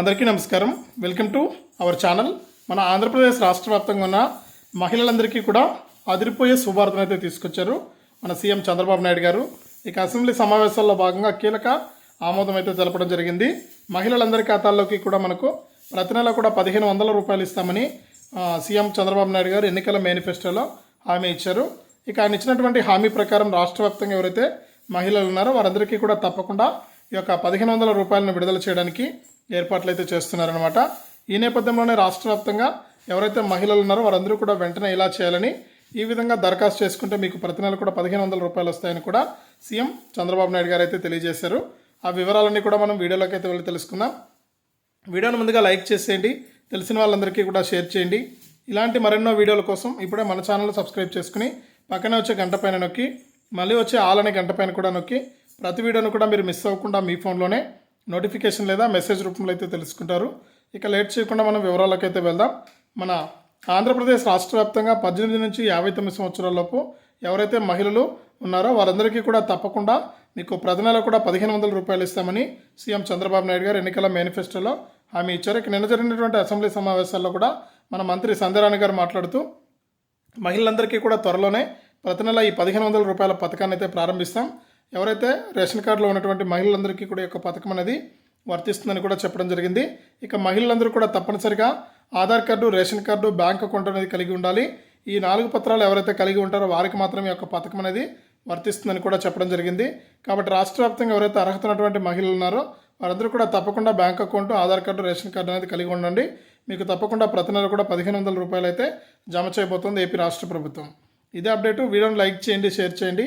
అందరికీ నమస్కారం. Welcome to our channel. మన ఆంధ్రప్రదేశ్ రాష్ట్ర వ్యాప్తంగా ఉన్న మహిళలందరికీ కూడా అదిరిపోయే శుభార్తను అయితే తీసుకొచ్చారు మన సీఎం చంద్రబాబు నాయుడు గారు. ఇక అసెంబ్లీ సమావేశాల్లో భాగంగా కీలక ఆమోదం అయితే తెలపడం జరిగింది. మహిళలందరి ఖాతాల్లోకి కూడా మనకు ప్రతి నెల కూడా పదిహేను వందల రూపాయలు ఇస్తామని సీఎం చంద్రబాబు నాయుడు గారు ఎన్నికల మేనిఫెస్టోలో హామీ ఇచ్చారు. ఇక ఆయన ఇచ్చినటువంటి హామీ ప్రకారం రాష్ట్ర వ్యాప్తంగా ఎవరైతే మహిళలు ఉన్నారో వారందరికీ కూడా తప్పకుండా ఈ యొక్క పదిహేను వందల రూపాయలను విడుదల చేయడానికి ఏర్పాట్లు అయితే చేస్తున్నారనమాట ఈ నేపథ్యంలోనే రాష్ట్ర వ్యాప్తంగా ఎవరైతే మహిళలు ఉన్నారో వారందరూ కూడా వెంటనే ఇలా చేయాలని ఈ విధంగా దరఖాస్తు చేసుకుంటే మీకు ప్రతి నెల కూడా పదిహేను వందల రూపాయలు వస్తాయని కూడా సీఎం చంద్రబాబు నాయుడు గారు అయితే తెలియజేశారు. ఆ వివరాలన్నీ కూడా మనం వీడియోలోకి అయితే వెళ్ళి తెలుసుకుందాం. వీడియోను ముందుగా లైక్ చేసేయండి తెలిసిన వాళ్ళందరికీ కూడా షేర్ చేయండి. ఇలాంటి మరెన్నో వీడియోల కోసం ఇప్పుడే మన ఛానల్ సబ్స్క్రైబ్ చేసుకుని పక్కనే వచ్చే గంట పైన నొక్కి మళ్ళీ వచ్చే ఆల్ అనే గంట పైన కూడా నొక్కి ప్రతి వీడియోను కూడా మీరు మిస్ అవ్వకుండా మీ ఫోన్లోనే నోటిఫికేషన్ లేదా మెసేజ్ రూపంలో అయితే తెలుసుకుంటారు. ఇక లేట్ చేయకుండా మనం వివరాలకు అయితే వెళ్దాం. మన ఆంధ్రప్రదేశ్ రాష్ట్ర వ్యాప్తంగా పద్దెనిమిది నుంచి యాభై తొమ్మిది సంవత్సరాలలోపు ఎవరైతే మహిళలు ఉన్నారో వారందరికీ కూడా తప్పకుండా మీకు ప్రతి నెల కూడా పదిహేను వందల రూపాయలు ఇస్తామని సీఎం చంద్రబాబు నాయుడు గారు ఎన్నికల మేనిఫెస్టోలో హామీ ఇచ్చారు. ఇక నిన్న జరిగినటువంటి అసెంబ్లీ సమావేశాల్లో కూడా మన మంత్రి సంధ్యారాణి గారు మాట్లాడుతూ మహిళలందరికీ కూడా త్వరలోనే ప్రతి నెల ఈ పదిహేను వందల రూపాయల పథకాన్ని అయితే ప్రారంభిస్తాం. ఎవరైతే రేషన్ కార్డులో ఉన్నటువంటి మహిళలందరికీ కూడా యొక్క పథకం అనేది వర్తిస్తుందని కూడా చెప్పడం జరిగింది. ఇక మహిళలందరూ కూడా తప్పనిసరిగా Aadhaar card ration card bank account అనేది కలిగి ఉండాలి. ఈ నాలుగు పత్రాలు ఎవరైతే కలిగి ఉంటారో వారికి మాత్రమే యొక్క పథకం అనేది వర్తిస్తుందని కూడా చెప్పడం జరిగింది. కాబట్టి రాష్ట్ర వ్యాప్తంగా ఎవరైతే అర్హత ఉన్నటువంటి మహిళలు ఉన్నారో వారందరూ కూడా తప్పకుండా bank account Aadhaar card ration card అనేది కలిగి ఉండండి. మీకు తప్పకుండా ప్రతి నెల కూడా పదిహేను వందల రూపాయలు అయితే జమ చేయబోతుంది ఏపీ రాష్ట్ర ప్రభుత్వం. ఇదే అప్డేటు. వీడియోని లైక్ చేయండి షేర్ చేయండి.